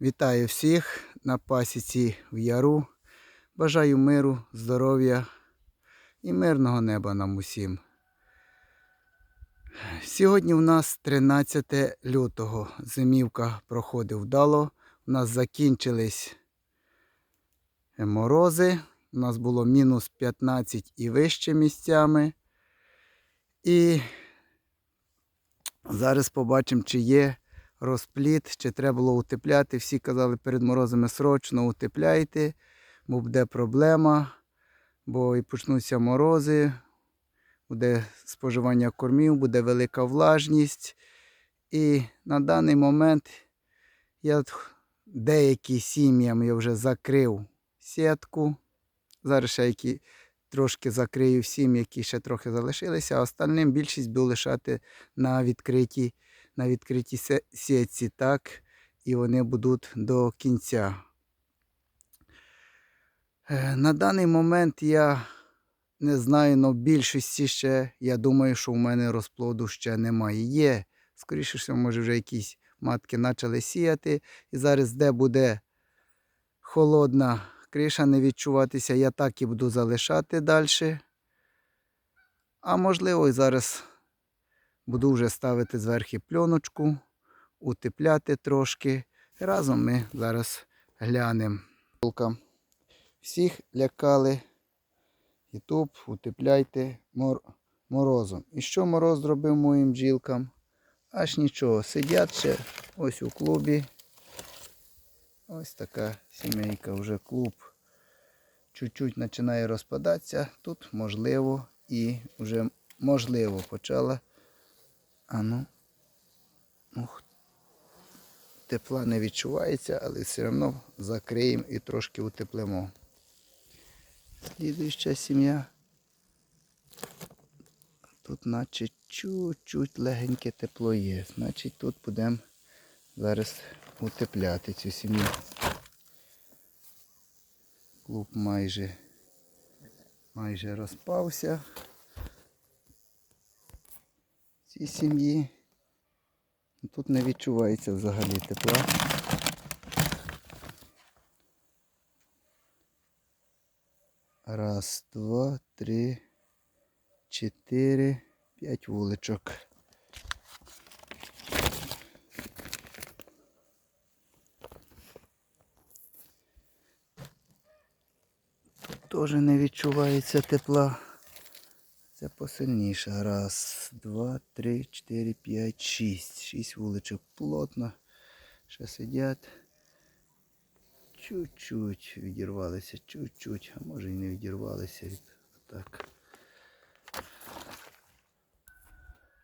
Вітаю всіх на пасіці в яру. Бажаю миру, здоров'я і мирного неба нам усім. Сьогодні у нас 13 лютого. Зимівка проходить вдало. У нас закінчились морози. У нас було мінус 15 і вище місцями. І зараз побачимо, чи є розпліт, чи треба було утепляти. Всі казали перед морозами срочно утепляйте, бо буде проблема, бо і почнуться морози, буде споживання кормів, буде велика влажність. І на даний момент я деякі сім'ям я вже закрив сітку. Зараз ще які трошки закрию всім, які ще трохи залишилися, а остальним більшість буду лишати на відкритій на відкритій сітці, так, і вони будуть до кінця. Е, На даний момент я не знаю, але більшості ще, я думаю, що в мене розплоду ще немає. Є, скоріше всього, може вже якісь матки почали сіяти. І зараз, де буде холодна криша не відчуватися, я так і буду залишати далі. А можливо, і зараз Буду вже ставити зверху пленочку, утепляти трошки. Разом ми зараз глянемо. Всіх лякали. Ютуб, утепляйте мор... морозом. І що мороз зробив моїм бджілкам? Аж нічого. Сидять ще ось у клубі. Ось така сімейка, вже клуб. Чуть-чуть починає розпадатися. Тут можливо і вже можливо почала а ну. Ух. Тепла не відчувається, але все одно закриємо і трошки утеплимо. Слідуюча сім'я. Тут наче чуть-чуть легеньке тепло є. Значить тут будемо зараз утепляти цю сім'ю. Клуб майже, майже розпався. Цій сім'ї. Тут не відчувається взагалі тепла. Раз, два, три, чотири, п'ять вуличок. Теж не відчувається тепла. Це посильніше. Раз, два, три, чотири, п'ять, шість. Шість вуличок плотно. Ще сидять. Чуть-чуть відірвалися, чуть-чуть, а може і не відірвалися від так.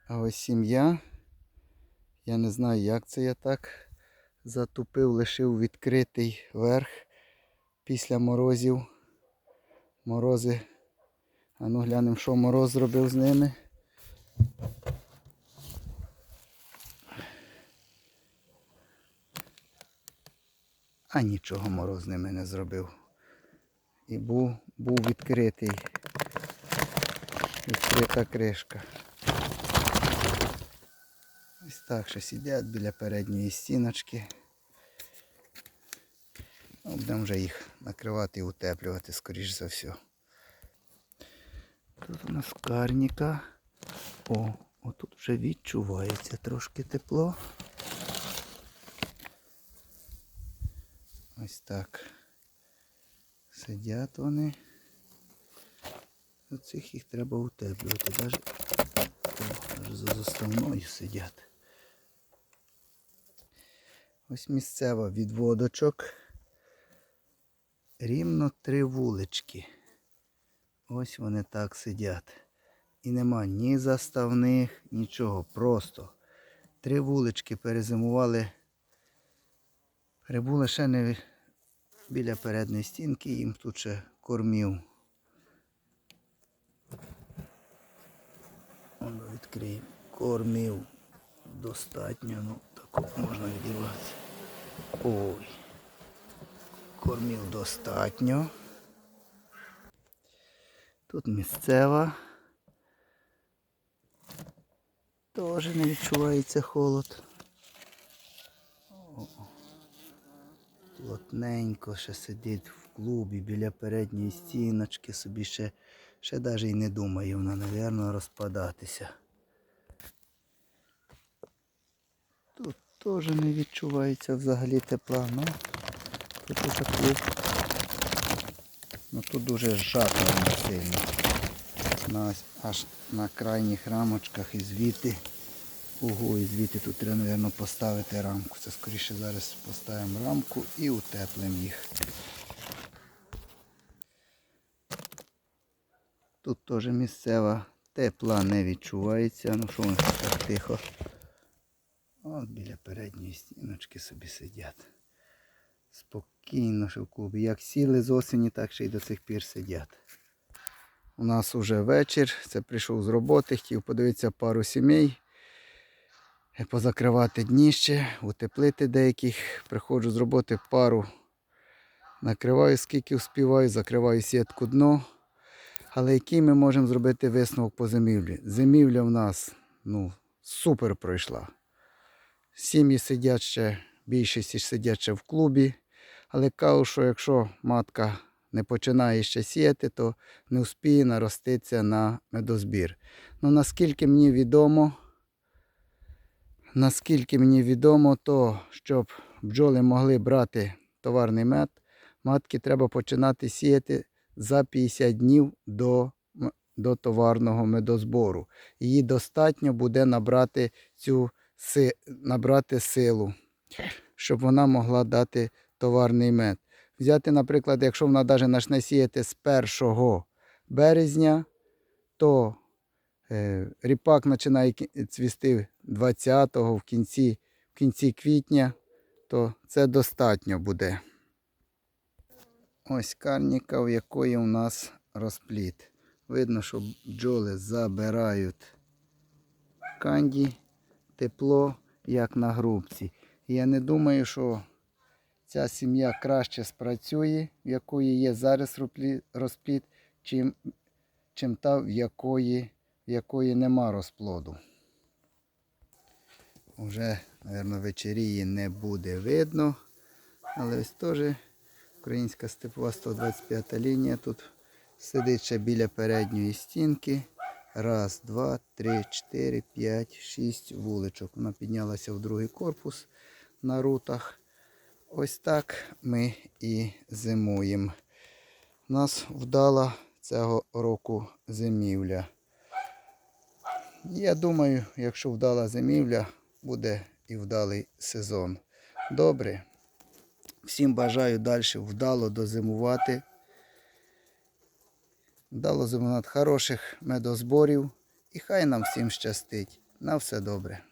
А ось сім'я. Я не знаю, як це я так затупив, лишив відкритий верх після морозів. Морози а ну глянемо, що мороз зробив з ними. А нічого мороз з ними не зробив. І був, був відкритий. Відкрита кришка. Ось так що сидять біля передньої стіночки. Ну, Будемо вже їх накривати і утеплювати, скоріш за все. Тут у нас карніка. О, отут вже відчувається трошки тепло. Ось так. Сидять вони. Оцих їх треба утеплювати. Навіть, о, за заставною сидять. Ось місцева відводочок. Рівно три вулички. Ось вони так сидять. І нема ні заставних, нічого. Просто три вулички перезимували. Прибули ще не біля передньої стінки, їм тут ще кормів. Воно відкриємо. Кормів достатньо, ну так можна відірватися. Ой. Кормів достатньо. Тут місцева. Теж не відчувається холод. О. плотненько ще сидить в клубі біля передньої стіночки, собі ще, ще навіть і не думає вона, напевно, розпадатися. Тут теж не відчувається взагалі тепла, ну тут клуб. Ну тут дуже зжато вона сильно. Аж на крайніх рамочках і звідти. Ого, і звідти тут треба, мабуть, поставити рамку. Це скоріше зараз поставимо рамку і утеплимо їх. Тут теж місцева тепла не відчувається. Ну що вони так тихо. От біля передньої стіночки собі сидять. Спокійно, що в клубі. Як сіли з осені, так ще й до цих пір сидять. У нас уже вечір. Це прийшов з роботи, хотів подивитися пару сімей. е, Позакривати дніще, утеплити деяких. Приходжу з роботи пару. Накриваю скільки вспіваю, закриваю сітку дно. Але який ми можемо зробити висновок по зимівлі? Зимівля в нас ну, супер пройшла. Сім'ї сидять ще, більшість сидять ще в клубі. Але кажу, що якщо матка не починає ще сіяти, то не вспіє нароститися на медозбір. Ну наскільки мені відомо, наскільки мені відомо, то щоб бджоли могли брати товарний мед, матки треба починати сіяти за 50 днів до, до товарного медозбору. Її достатньо буде набрати цю набрати силу, щоб вона могла дати товарний мед. Взяти, наприклад, якщо вона навіть почне сіяти з 1 березня, то е, ріпак починає цвісти 20-го в кінці, в кінці квітня, то це достатньо буде. Ось карніка, в якої у нас розпліт. Видно, що бджоли забирають канді, тепло, як на грубці. Я не думаю, що ця сім'я краще спрацює, в якої є зараз розпліт, чим, чим та, в якої, в якої нема розплоду. Уже, мабуть, вечеріє не буде видно. Але ось теж українська степова 125 лінія. Тут сидить ще біля передньої стінки. Раз, два, три, чотири, п'ять, шість вуличок. Вона піднялася в другий корпус на рутах. Ось так ми і зимуємо. Нас вдала цього року зимівля. Я думаю, якщо вдала зимівля, буде і вдалий сезон. Добре. Всім бажаю далі вдало дозимувати. Вдало зимувати хороших медозборів. І хай нам всім щастить. На все добре.